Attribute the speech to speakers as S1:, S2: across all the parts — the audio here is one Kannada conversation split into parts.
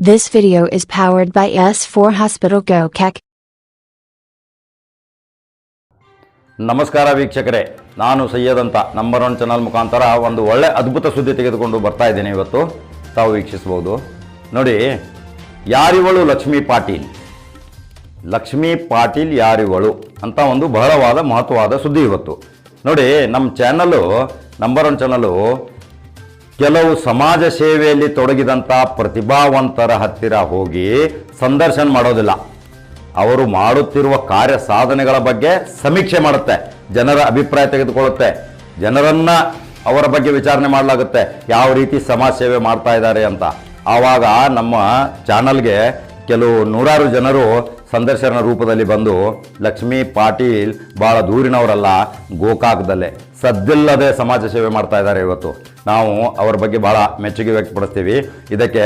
S1: This video is powered by S4 Hospital Go Kek.
S2: ನಮಸ್ಕಾರ ವೀಕ್ಷಕರೇ. ನಾನು ಸೈಯದ್ ಅಂತ ನಂಬರ್ ಒನ್ ಚಾನಲ್ ಮುಖಾಂತರ ಒಂದು ಒಳ್ಳೆ ಅದ್ಭುತ ಸುದ್ದಿ ತೆಗೆದುಕೊಂಡು ಬರ್ತಾ ಇದ್ದೇನೆ ಇವತ್ತು. ತಾವು ವೀಕ್ಷಿಸ್ಬೋದು ನೋಡಿ, ಯಾರಿವಳು ಲಕ್ಷ್ಮೀ ಪಾಟೀಲ್? ಲಕ್ಷ್ಮೀ ಪಾಟೀಲ್ ಯಾರಿವಳು ಅಂತ ಒಂದು ಬಹಳವಾದ ಮಹತ್ವವಾದ ಸುದ್ದಿ ಇವತ್ತು. ನೋಡಿ ನಮ್ಮ ಚಾನಲ್ಲು ನಂಬರ್ ಒನ್ ಚಾನಲ್ಲು ಕೆಲವು ಸಮಾಜ ಸೇವೆಯಲ್ಲಿ ತೊಡಗಿದಂಥ ಪ್ರತಿಭಾವಂತರ ಹತ್ತಿರ ಹೋಗಿ ಸಂದರ್ಶನ ಮಾಡೋದಿಲ್ಲ. ಅವರು ಮಾಡುತ್ತಿರುವ ಕಾರ್ಯ ಸಾಧನೆಗಳ ಬಗ್ಗೆ ಸಮೀಕ್ಷೆ ಮಾಡುತ್ತೆ, ಜನರ ಅಭಿಪ್ರಾಯ ತೆಗೆದುಕೊಳ್ಳುತ್ತೆ, ಜನರನ್ನು ಅವರ ಬಗ್ಗೆ ವಿಚಾರಣೆ ಮಾಡಲಾಗುತ್ತೆ, ಯಾವ ರೀತಿ ಸಮಾಜ ಸೇವೆ ಮಾಡ್ತಾ ಇದ್ದಾರೆ ಅಂತ. ಆವಾಗ ನಮ್ಮ ಚಾನಲ್ಗೆ ಕೆಲವು ನೂರಾರು ಜನರು ಸಂದರ್ಶನ ರೂಪದಲ್ಲಿ ಬಂದು ಲಕ್ಷ್ಮೀ ಪಾಟೀಲ್ ಭಾಳ ದೂರಿನವರಲ್ಲ, ಗೋಕಾಕದಲ್ಲೇ. ಸದ್ದಿಲ್ಲದೆ ಸಮಾಜ ಸೇವೆ ಮಾಡ್ತಾ ಇದ್ದಾರೆ ಇವತ್ತು. ನಾವು ಅವರ ಬಗ್ಗೆ ಭಾಳ ಮೆಚ್ಚುಗೆ ವ್ಯಕ್ತಪಡಿಸ್ತೀವಿ. ಇದಕ್ಕೆ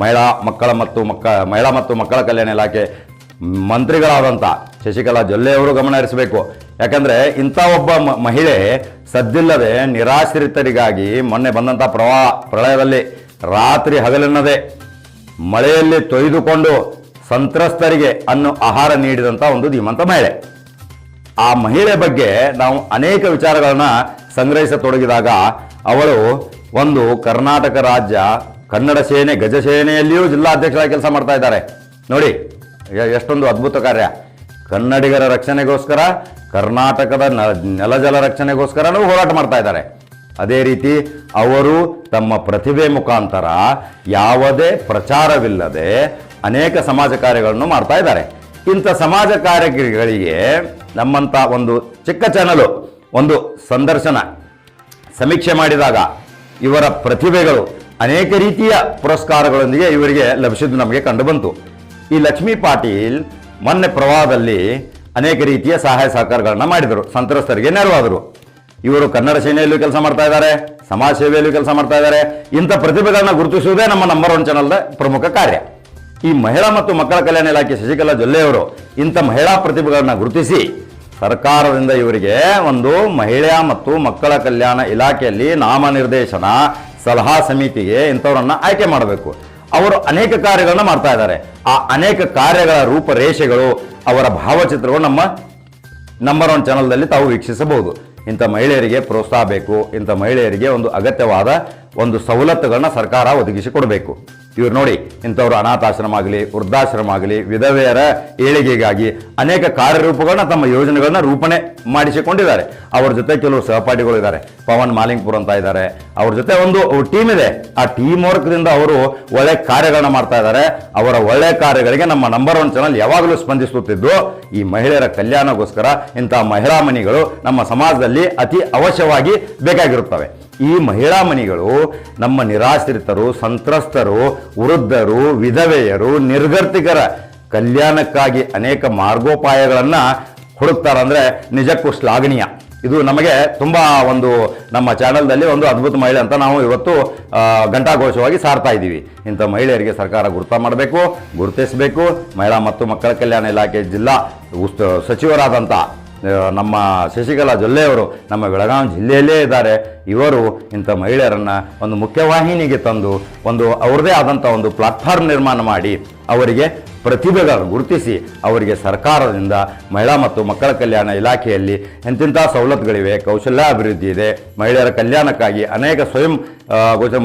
S2: ಮಹಿಳಾ ಮಕ್ಕಳ ಮತ್ತು ಮಕ್ಕ, ಮಹಿಳಾ ಮತ್ತು ಮಕ್ಕಳ ಕಲ್ಯಾಣ ಇಲಾಖೆ ಮಂತ್ರಿಗಳಾದಂಥ ಶಶಿಕಲಾ ಜೊಲ್ಲೆ ಅವರು ಗಮನ ಹರಿಸಬೇಕು. ಯಾಕಂದರೆ ಇಂಥ ಒಬ್ಬ ಮಹಿಳೆ ಸದ್ದಿಲ್ಲದೆ ನಿರಾಶ್ರಿತರಿಗಾಗಿ ಮೊನ್ನೆ ಬಂದಂಥ ಪ್ರವಾಹ ಪ್ರಳಯದಲ್ಲಿ ರಾತ್ರಿ ಹಗಲೆನ್ನದೆ ಮಳೆಯಲ್ಲಿ ತೊಯ್ದುಕೊಂಡು ಸಂತ್ರಸ್ತರಿಗೆ ಅನ್ನು ಆಹಾರ ನೀಡಿದಂಥ ಒಂದು ಧೀಮಂತ ಮಹಿಳೆ. ಆ ಮಹಿಳೆ ಬಗ್ಗೆ ನಾವು ಅನೇಕ ವಿಚಾರಗಳನ್ನ ಸಂಗ್ರಹಿಸತೊಡಗಿದಾಗ ಅವಳು ಒಂದು ಕರ್ನಾಟಕ ರಾಜ್ಯ, ಕನ್ನಡ ಸೇನೆ, ಗಜ ಸೇನೆಯಲ್ಲಿಯೂ ಜಿಲ್ಲಾಧ್ಯಕ್ಷರಾಗಿ ಕೆಲಸ ಮಾಡ್ತಾ ಇದ್ದಾರೆ. ನೋಡಿ ಎಷ್ಟೊಂದು ಅದ್ಭುತ ಕಾರ್ಯ. ಕನ್ನಡಿಗರ ರಕ್ಷಣೆಗೋಸ್ಕರ, ಕರ್ನಾಟಕದ ನೆಲಜಲ ರಕ್ಷಣೆಗೋಸ್ಕರನೂ ಹೋರಾಟ ಮಾಡ್ತಾ ಇದ್ದಾರೆ. ಅದೇ ರೀತಿ ಅವರು ತಮ್ಮ ಪ್ರತಿಭೆ ಮುಖಾಂತರ ಯಾವುದೇ ಪ್ರಚಾರವಿಲ್ಲದೆ ಅನೇಕ ಸಮಾಜ ಕಾರ್ಯಗಳನ್ನು ಮಾಡ್ತಾ ಇದ್ದಾರೆ. ಇಂಥ ಸಮಾಜ ಕಾರ್ಯಗಳಿಗೆ ನಮ್ಮಂಥ ಒಂದು ಚಿಕ್ಕ ಚಾನಲು ಒಂದು ಸಂದರ್ಶನ, ಸಮೀಕ್ಷೆ ಮಾಡಿದಾಗ ಇವರ ಪ್ರತಿಭೆಗಳು ಅನೇಕ ರೀತಿಯ ಪುರಸ್ಕಾರಗಳೊಂದಿಗೆ ಇವರಿಗೆ ಲಭಿಸಿದ್ದು ನಮಗೆ ಕಂಡುಬಂತು ಈ ಲಕ್ಷ್ಮೀ ಪಾಟೀಲ್ ಮೊನ್ನೆ ಪ್ರವಾಹದಲ್ಲಿ ಅನೇಕ ರೀತಿಯ ಸಹಾಯ ಸಹಕಾರಗಳನ್ನು ಮಾಡಿದರು. ಸಂತ್ರಸ್ತರಿಗೆ ನೆರವಾದರು. ಇವರು ಕನ್ನಡ ಸೇನೆಯಲ್ಲೂ ಕೆಲಸ ಮಾಡ್ತಾ ಇದ್ದಾರೆ, ಸಮಾಜ ಸೇವೆಯಲ್ಲೂ ಕೆಲಸ ಮಾಡ್ತಾ ಇದ್ದಾರೆ. ಇಂಥ ಪ್ರತಿಭೆಗಳನ್ನ ಗುರುತಿಸುವುದೇ ನಮ್ಮ ನಂಬರ್ ಒನ್ ಚಾನಲ್ದ ಪ್ರಮುಖ ಕಾರ್ಯ. ಈ ಮಹಿಳಾ ಮತ್ತು ಮಕ್ಕಳ ಕಲ್ಯಾಣ ಇಲಾಖೆ ಶಶಿಕಲಾ ಜೊಲ್ಲೆಯವರು ಇಂಥ ಮಹಿಳಾ ಪ್ರತಿಭೆಗಳನ್ನ ಗುರುತಿಸಿ ಸರ್ಕಾರದಿಂದ ಇವರಿಗೆ ಒಂದು ಮಹಿಳಾ ಮತ್ತು ಮಕ್ಕಳ ಕಲ್ಯಾಣ ಇಲಾಖೆಯಲ್ಲಿ ನಾಮನಿರ್ದೇಶನ, ಸಲಹಾ ಸಮಿತಿಗೆ ಇಂಥವರನ್ನು ಆಯ್ಕೆ ಮಾಡಬೇಕು. ಅವರು ಅನೇಕ ಕಾರ್ಯಗಳನ್ನು ಮಾಡ್ತಾ ಇದ್ದಾರೆ. ಆ ಅನೇಕ ಕಾರ್ಯಗಳ ರೂಪರೇಷೆಗಳು ಅವರ ಭಾವಚಿತ್ರಗಳು ನಮ್ಮ ನಂಬರ್ ಒನ್ ಚಾನಲ್ದಲ್ಲಿ ತಾವು ವೀಕ್ಷಿಸಬಹುದು. ಇಂಥ ಮಹಿಳೆಯರಿಗೆ ಪ್ರೋತ್ಸಾಹ ಬೇಕು. ಇಂಥ ಮಹಿಳೆಯರಿಗೆ ಒಂದು ಅಗತ್ಯವಾದ ಒಂದು ಸವಲತ್ತುಗಳನ್ನ ಸರ್ಕಾರ ಒದಗಿಸಿಕೊಡಬೇಕು. ಇವ್ರು ನೋಡಿ, ಇಂಥವ್ರು ಅನಾಥಾಶ್ರಮ ಆಗಲಿ ವೃದ್ಧಾಶ್ರಮ ಆಗಲಿ ವಿಧವೆಯರ ಏಳಿಗೆಗಾಗಿ ಅನೇಕ ಕಾರ್ಯರೂಪಗಳನ್ನ ತಮ್ಮ ಯೋಜನೆಗಳನ್ನ ರೂಪಣೆ ಮಾಡಿಸಿಕೊಂಡಿದ್ದಾರೆ. ಅವ್ರ ಜೊತೆ ಕೆಲವು ಸಹಪಾಠಿಗಳು ಇದ್ದಾರೆ. ಪವನ್ ಮಾಲಿಂಗ್ಪುರ್ ಅಂತ ಇದ್ದಾರೆ. ಅವ್ರ ಜೊತೆ ಒಂದು ಟೀಮ್ ಇದೆ. ಆ ಟೀಮ್ ವರ್ಕ್ದಿಂದ ಅವರು ಒಳ್ಳೆ ಕಾರ್ಯಗಳನ್ನ ಮಾಡ್ತಾ ಇದ್ದಾರೆ. ಅವರ ಒಳ್ಳೆ ಕಾರ್ಯಗಳಿಗೆ ನಮ್ಮ ನಂಬರ್ ಒನ್ ಚಾನಲ್ ಯಾವಾಗಲೂ ಸ್ಪಂದಿಸುತ್ತಿದ್ದು, ಈ ಮಹಿಳೆಯರ ಕಲ್ಯಾಣಕ್ಕೋಸ್ಕರ ಇಂತಹ ಮಹಿಳಾ ಮಣಿಗಳು ನಮ್ಮ ಸಮಾಜದಲ್ಲಿ ಅತಿ ಅವಶ್ಯವಾಗಿ ಬೇಕಾಗಿರುತ್ತವೆ. ಈ ಮಹಿಳಾ ಮನಿಗಳು ನಮ್ಮ ನಿರಾಶ್ರಿತರು, ಸಂತ್ರಸ್ತರು, ವೃದ್ಧರು, ವಿಧವೆಯರು ನಿರ್ಗರ್ತಿಕರ ಕಲ್ಯಾಣಕ್ಕಾಗಿ ಅನೇಕ ಮಾರ್ಗೋಪಾಯಗಳನ್ನ ಹುಡುಕ್ತಾರಂದ್ರೆ ನಿಜಕ್ಕೂ ಶ್ಲಾಘನೀಯ. ಇದು ನಮಗೆ ತುಂಬ ಒಂದು ನಮ್ಮ ಚಾನಲ್ದಲ್ಲಿ ಒಂದು ಅದ್ಭುತ ಮಹಿಳೆ ಅಂತ ನಾವು ಇವತ್ತು ಘಂಟಾಘೋಷವಾಗಿ ಸಾರ್ತಾ ಇದ್ದೀವಿ. ಇಂಥ ಮಹಿಳೆಯರಿಗೆ ಸರ್ಕಾರ ಗುರುತ ಮಾಡಬೇಕು, ಗುರುತಿಸಬೇಕು. ಮಹಿಳಾ ಮತ್ತು ಮಕ್ಕಳ ಕಲ್ಯಾಣ ಇಲಾಖೆ ಜಿಲ್ಲಾ ಉಸ್ತ ಸಚಿವರಾದಂಥ ನಮ್ಮ ಶಶಿಕಲಾ ಜೊಲ್ಲೆಯವರು ನಮ್ಮ ಬೆಳಗಾವಿ ಜಿಲ್ಲೆಯಲ್ಲೇ ಇದ್ದಾರೆ. ಇವರು ಇಂಥ ಮಹಿಳೆಯರನ್ನು ಒಂದು ಮುಖ್ಯವಾಹಿನಿಗೆ ತಂದು ಒಂದು ಅವ್ರದ್ದೇ ಆದಂಥ ಒಂದು ಪ್ಲಾಟ್ಫಾರ್ಮ್ ನಿರ್ಮಾಣ ಮಾಡಿ ಅವರಿಗೆ ಪ್ರತಿಭೆಗಳನ್ನು ಗುರುತಿಸಿ ಅವರಿಗೆ ಸರ್ಕಾರದಿಂದ ಮಹಿಳಾ ಮತ್ತು ಮಕ್ಕಳ ಕಲ್ಯಾಣ ಇಲಾಖೆಯಲ್ಲಿ ಎಂತೆಂಥ ಸವಲತ್ತುಗಳಿವೆ ಕೌಶಲ್ಯ ಅಭಿವೃದ್ಧಿ ಇದೆ, ಮಹಿಳೆಯರ ಕಲ್ಯಾಣಕ್ಕಾಗಿ ಅನೇಕ ಸ್ವಯಂ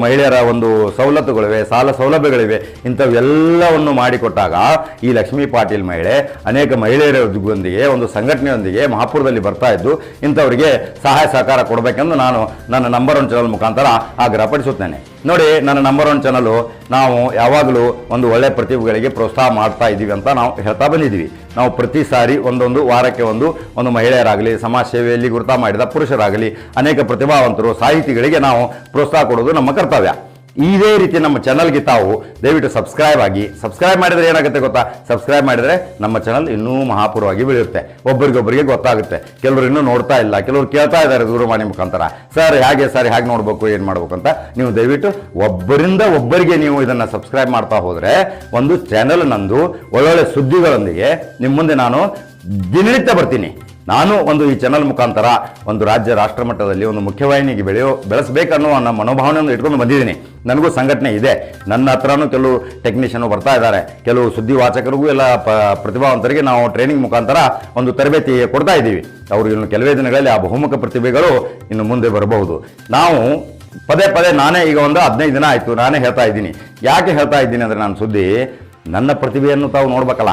S2: ಮಹಿಳೆಯರ ಒಂದು ಸವಲತ್ತುಗಳಿವೆ, ಸಾಲ ಸೌಲಭ್ಯಗಳಿವೆ ಇಂಥವೆಲ್ಲವನ್ನು ಮಾಡಿಕೊಟ್ಟಾಗ ಈ ಲಕ್ಷ್ಮೀ ಪಾಟೀಲ್ ಮಹಿಳೆ ಅನೇಕ ಮಹಿಳೆಯರೊಂದಿಗೆ ಒಂದು ಸಂಘಟನೆಯೊಂದಿಗೆ ಮಹಾಪುರದಲ್ಲಿ ಬರ್ತಾ ಇದ್ದು ಇಂಥವರಿಗೆ ಸಹಾಯ ಸಹಕಾರ ಕೊಡಬೇಕೆಂದು ನಾನು ನನ್ನ ನಂಬರ್ ಒನ್ ಚಾನಲ್ ಮುಖಾಂತರ ಆಗ್ರಹಪಡಿಸುತ್ತೇನೆ ನೋಡಿ, ನನ್ನ ನಂಬರ್ ಒನ್ ಚಾನಲು ನಾವು ಯಾವಾಗಲೂ ಒಂದು ಒಳ್ಳೆ ಪ್ರತಿಭೆಗಳಿಗೆ ಪ್ರೋತ್ಸಾಹ ಮಾಡ್ತಾ ಇದ್ದೀವಿ ಅಂತ ನಾವು ಹೇಳ್ತಾ ಬಂದಿದ್ದೀವಿ. ನಾವು ಪ್ರತಿ ಸಾರಿ ಒಂದೊಂದು ವಾರಕ್ಕೆ ಒಂದು ಒಂದು ಮಹಿಳೆಯರಾಗಲಿ ಸಮಾಜ ಸೇವೆಯಲ್ಲಿ ಗುರುತ ಮಾಡಿದ ಪುರುಷರಾಗಲಿ, ಅನೇಕ ಪ್ರತಿಭಾವಂತರು, ಸಾಹಿತಿಗಳಿಗೆ ನಾವು ಪ್ರೋತ್ಸಾಹ ಕೊಡೋದು ನಮ್ಮ ಕರ್ತವ್ಯ. ಇದೇ ರೀತಿ ನಮ್ಮ ಚಾನಲ್ಗೆ ತಾವು ದಯವಿಟ್ಟು ಸಬ್ಸ್ಕ್ರೈಬ್ ಆಗಿ ಸಬ್ಸ್ಕ್ರೈಬ್ ಮಾಡಿದರೆ ಏನಾಗುತ್ತೆ ಗೊತ್ತಾ? ಸಬ್ಸ್ಕ್ರೈಬ್ ಮಾಡಿದರೆ ನಮ್ಮ ಚಾನಲ್ ಇನ್ನೂ ಮಹಾಪೂರ್ವವಾಗಿ ಬೆಳೆಯುತ್ತೆ. ಒಬ್ಬರಿಗೊಬ್ಬರಿಗೆ ಗೊತ್ತಾಗುತ್ತೆ. ಕೆಲವರು ಇನ್ನೂ ನೋಡ್ತಾ ಇಲ್ಲ, ಕೆಲವರು ಕೇಳ್ತಾ ಇದ್ದಾರೆ ದೂರವಾಣಿ ಮುಖಾಂತರ. ಸರ್ ಹೇಗೆ ಸರ್ ಹೇಗೆ ನೋಡಬೇಕು, ಏನು ಮಾಡಬೇಕು ಅಂತ ನೀವು ದಯವಿಟ್ಟು ಒಬ್ಬರಿಂದ ಒಬ್ಬರಿಗೆ ನೀವು ಇದನ್ನು ಸಬ್ಸ್ಕ್ರೈಬ್ ಮಾಡ್ತಾ ಹೋದರೆ ಒಂದು ಚಾನಲ್ ನಂದು ಒಳ್ಳೊಳ್ಳೆ ಸುದ್ದಿಗಳೊಂದಿಗೆ ನಿಮ್ಮ ಮುಂದೆ ನಾನು ದಿನನಿತ್ಯ ಬರ್ತೀನಿ. ನಾನು ಒಂದು ಈ ಚಾನಲ್ ಮುಖಾಂತರ ಒಂದು ರಾಜ್ಯ ರಾಷ್ಟ್ರ ಮಟ್ಟದಲ್ಲಿ ಒಂದು ಮುಖ್ಯವಾಹಿನಿಗೆ ಬೆಳೆಯೋ ಬೆಳೆಸಬೇಕನ್ನೋ ಅನ್ನೋ ಮನೋಭಾವನೆಯನ್ನು ಇಟ್ಕೊಂಡು ಬಂದಿದ್ದೀನಿ. ನನಗೂ ಸಂಘಟನೆ ಇದೆ. ನನ್ನ ಹತ್ರನೂ ಕೆಲವು ಟೆಕ್ನಿಷಿಯನ್ ಬರ್ತಾ ಇದ್ದಾರೆ. ಕೆಲವು ಸುದ್ದಿ ವಾಚಕರಿಗೂ ಎಲ್ಲ ಪ, ಪ್ರತಿಭಾವಂತರಿಗೆ ನಾವು ಟ್ರೈನಿಂಗ್ ಮುಖಾಂತರ ಒಂದು ತರಬೇತಿ ಕೊಡ್ತಾ ಇದ್ದೀವಿ. ಅವರು ಇನ್ನು ಕೆಲವೇ ದಿನಗಳಲ್ಲಿ ಆ ಬಹುಮುಖ ಪ್ರತಿಭೆಗಳು ಇನ್ನು ಮುಂದೆ ಬರಬಹುದು. ನಾವು ಪದೇ ಪದೇ ನಾನೇ ಈಗ ಒಂದು ಹದಿನೈದು ದಿನ ಆಯಿತು. ನಾನೇ ಹೇಳ್ತಾ ಇದ್ದೀನಿ. ಯಾಕೆ ಹೇಳ್ತಾ ಇದ್ದೀನಿ ಅಂದರೆ ನಾನು ಸುದ್ದಿ, ನನ್ನ ಪ್ರತಿಭೆಯನ್ನು ತಾವು ನೋಡ್ಬೇಕಲ್ಲ.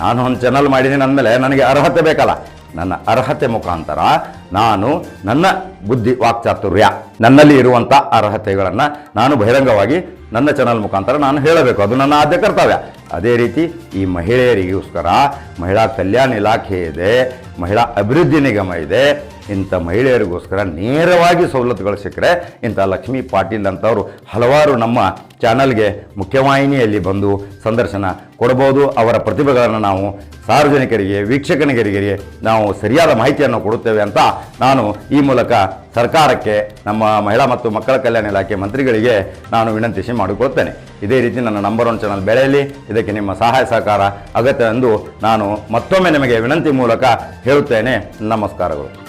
S2: ನಾನು ಒಂದು ಚಾನಲ್ ಮಾಡಿದ್ದೀನಿ ಅಂದಮೇಲೆ ನನಗೆ ಅರ್ಹತೆ ಬೇಕಲ್ಲ. ನನ್ನ ಅರ್ಹತೆ ಮುಖಾಂತರ ನಾನು ನನ್ನ ಬುದ್ಧಿ ವಾಕ್ಚಾತುರ್ಯ, ನನ್ನಲ್ಲಿ ಇರುವಂಥ ಅರ್ಹತೆಗಳನ್ನು ನಾನು ಬಹಿರಂಗವಾಗಿ ನನ್ನ ಚಾನಲ್ ಮುಖಾಂತರ ನಾನು ಹೇಳಬೇಕು. ಅದು ನನ್ನ ಆದ್ಯ ಕರ್ತವ್ಯ. ಅದೇ ರೀತಿ ಈ ಮಹಿಳೆಯರಿಗೋಸ್ಕರ ಮಹಿಳಾ ಕಲ್ಯಾಣ ಇಲಾಖೆ ಇದೆ, ಮಹಿಳಾ ಅಭಿವೃದ್ಧಿ ನಿಗಮ ಇದೆ. ಇಂಥ ಮಹಿಳೆಯರಿಗೋಸ್ಕರ ನೇರವಾಗಿ ಸವಲತ್ತುಗಳು ಸಿಕ್ಕರೆ ಇಂಥ ಲಕ್ಷ್ಮೀ ಪಾಟೀಲ್ ಅಂಥವರು ಹಲವಾರು ನಮ್ಮ ಚಾನಲ್ಗೆ ಮುಖ್ಯವಾಹಿನಿಯಲ್ಲಿ ಬಂದು ಸಂದರ್ಶನ ಕೊಡಬಹುದು ಅವರ ಪ್ರತಿಭೆಗಳನ್ನು ನಾವು ಸಾರ್ವಜನಿಕರಿಗೆ, ವೀಕ್ಷಕನಿಗರಿಗೆ ನಾವು ಸರಿಯಾದ ಮಾಹಿತಿಯನ್ನು ಕೊಡುತ್ತೇವೆ ಅಂತ ನಾನು ಈ ಮೂಲಕ ಸರ್ಕಾರಕ್ಕೆ, ನಮ್ಮ ಮಹಿಳಾ ಮತ್ತು ಮಕ್ಕಳ ಕಲ್ಯಾಣ ಇಲಾಖೆ ಮಂತ್ರಿಗಳಿಗೆ ನಾನು ವಿನಂತಿಸಿ ಮಾಡಿಕೊಳ್ತೇನೆ. ಇದೇ ರೀತಿ ನನ್ನ ನಂಬರ್ ಒನ್ ಚಾನಲ್ ಬೆಳೆಯಲಿ ಇದಕ್ಕೆ ನಿಮ್ಮ ಸಹಾಯ, ಸಹಕಾರ ಅಗತ್ಯ ಎಂದು ನಾನು ಮತ್ತೊಮ್ಮೆ ನಿಮಗೆ ವಿನಂತಿ ಮೂಲಕ ಹೇಳುತ್ತೇನೆ. ನಮಸ್ಕಾರಗಳು.